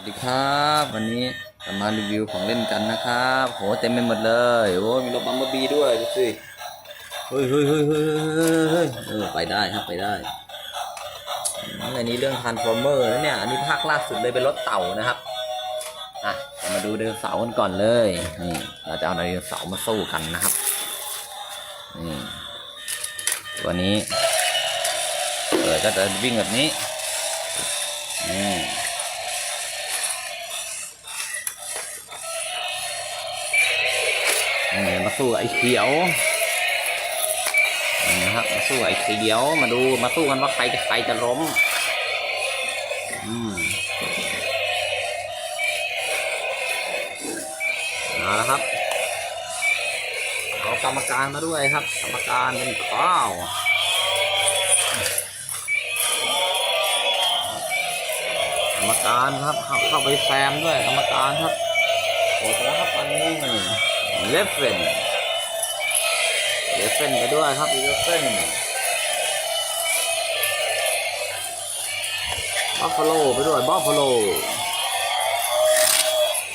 สวัสดีครับ วันนี้จะมารีวิวของเล่นกันนะครับโหเต็มไปหมดเลยโอ้มีรถบัมเบอร์บีด้วยดูสิเฮ้ยเฮ้ยเฮ้ยเฮ้ยเฮ้ยเฮ้ยเฮ้ยเออไปได้ครับไปได้อันนี้เรื่องทานฟอร์เมอร์แล้วเนี่ยอันนี้ภาคล่าสุดเลยเป็นรถเต่านะครับอะเรามาดูไดโนเสาร์กันก่อนเลยนี่เราจะเอาไดโนเสาร์มาสู้กันนะครับนี่ตัวนี้เออก็จะวิ่งแบบนี้นี่ มาสู้ไอ้เขียวนะครับมาสู้ไอ้เขียวมาดูมาสู้กันว่าใครจะใครจะล้มอืมเอาละครับเอากรรมการมาด้วยครับ กรรมการเป็นข้าวกรรมการครับเข้าไปแซมด้วยกรรมการครับโอ้โหครับตอนนี้ เลฟเฟนเลฟเฟนไปด้วยครับเลฟเฟนบัฟฟาโลไปด้วยบัฟฟาโล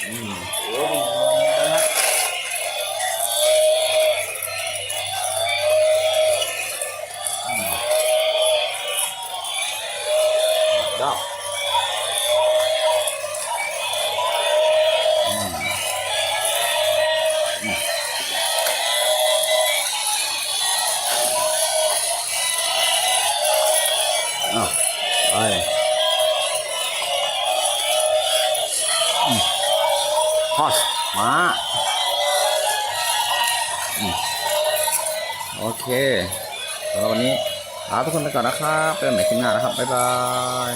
อืมโอ้ดีนะฮะอืมดอก ฮอสมาอมโอเคสำหรับวันนี้ลาทุกคนไปก่อนนะครับเป็นใหม่คลิปหน้านะครับ บ๊ายบาย